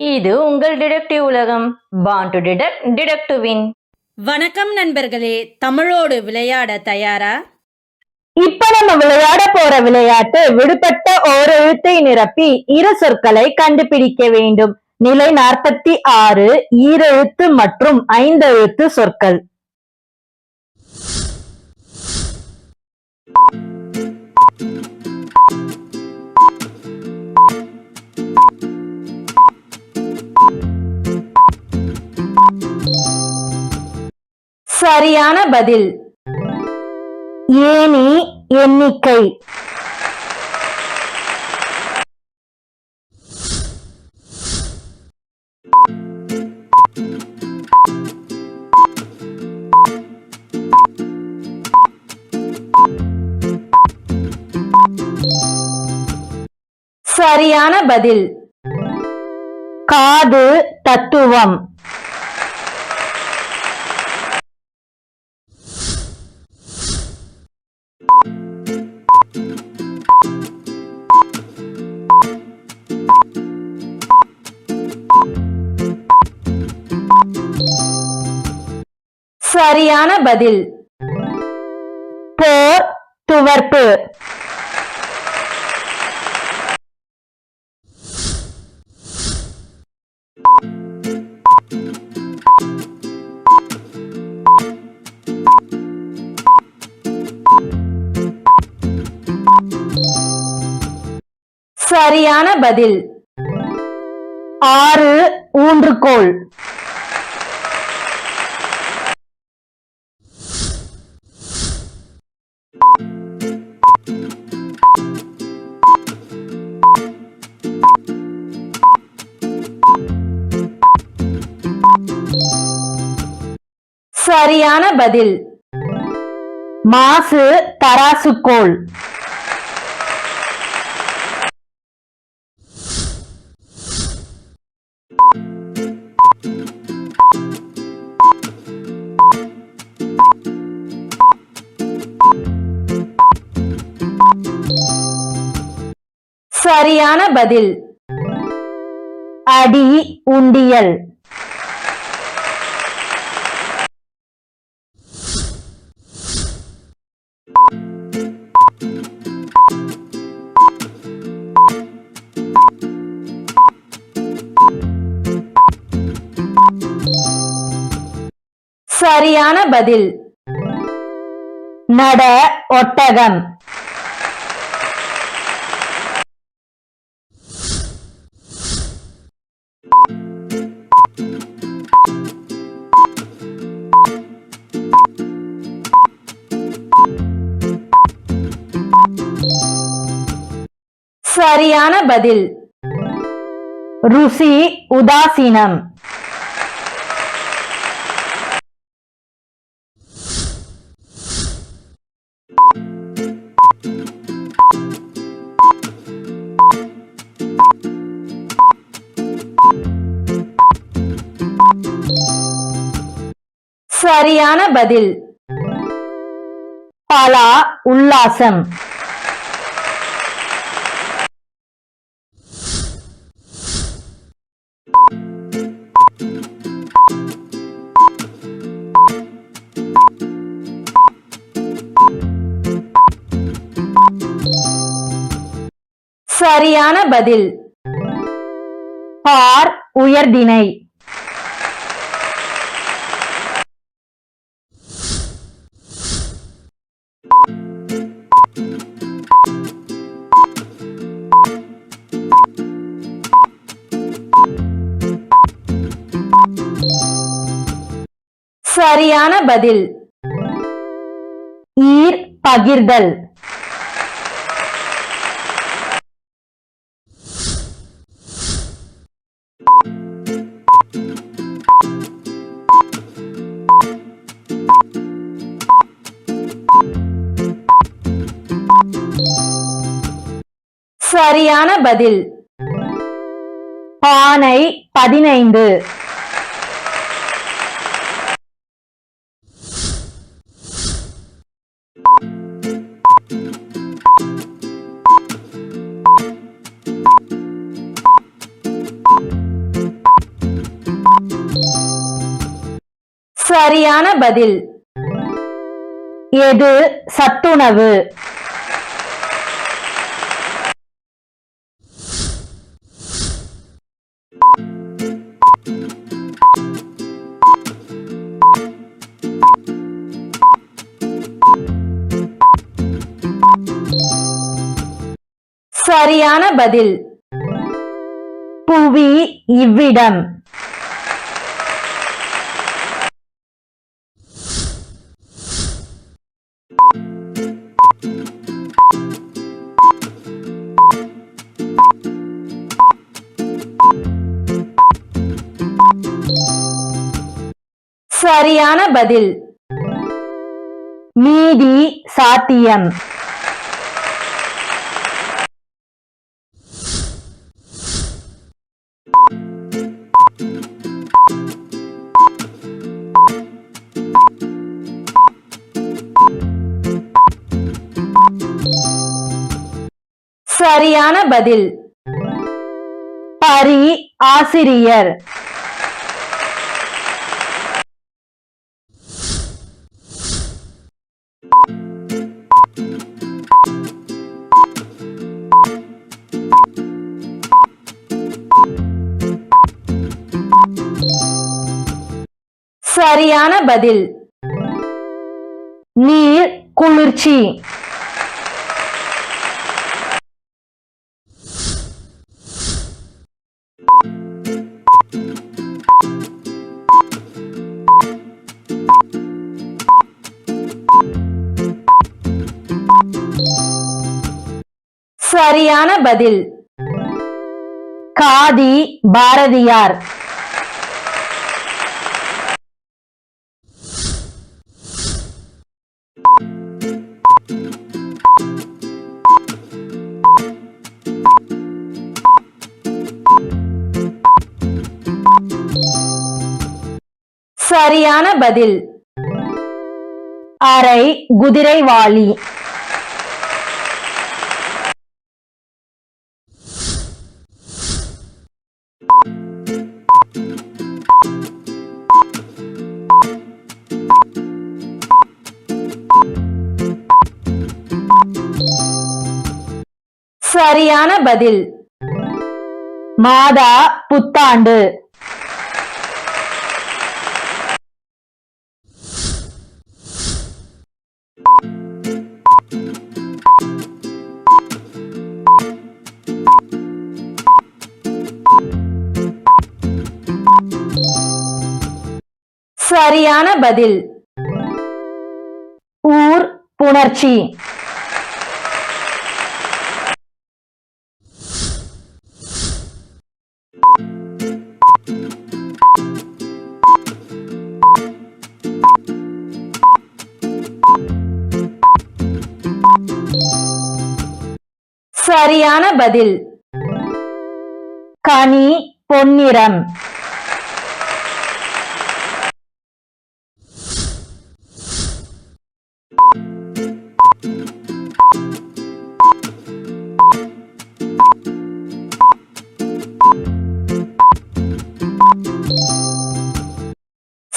இது உங்கள் டிடெக்டிவ் உலகம். Born to detect detect to win வணக்கம் நண்பர்களே தமிழோடு விளையாட தயாரா? இப்ப நம்ம விளையாட போற விளையாட்டு விடுபட்ட ஓர் எழுத்தை நிரப்பி இரு சொற்களை கண்டுபிடிக்க வேண்டும். நிலை நாற்பத்தி ஆறு ஈரெழுத்து மற்றும் ஐந்தெழுத்து சொற்கள். சரியான பதில். ஏணி எண்ணிக்கை. சரியான பதில். காது தத்துவம். சரியான பதில். போர் துவர்ப்பு. சரியான பதில். ஆறு ஊன்றுகோல். சரியான பதில். மாசு தராசுக்கோள். சரியான பதில். அடி உண்டியல். சரியான பதில். நட ஒட்டகம். சரியான பதில். ருசி உதாசீனம். சரியான பதில். பலா உல்லாசம். சரியான பதில். பார் உயர்தினை சரியான பதில். ஈர் பகிர்தல். சரியான பதில். பானை பதினைந்து. சரியான பதில். எது சத்துணவு? சரியான பதில். புவி இவ்விடம். சரியான பதில். நீதி சாத்தியம். சரியான பதில். பரி ஆசிரியர். சரியான பதில். நீர் குளிர்ச்சி. சரியான பதில். காதி பாரதியார். சரியான பதில். அரை குதிரைவாளி சரியான பதில். மாதா புத்தாண்டு. சரியான பதில். ஊர் புணர்ச்சி. சரியான பதில். கனி பொன்னிறம்.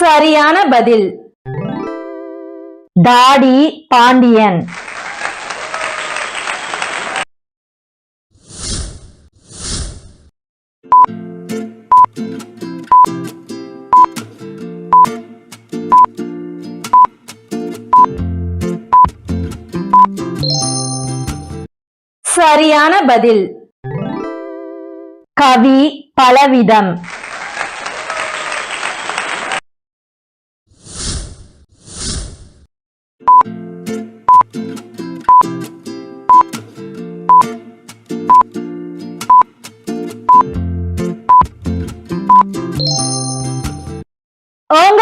சரியான பதில். தாடி பாண்டியன். சரியான பதில். கவி பலவிதம்.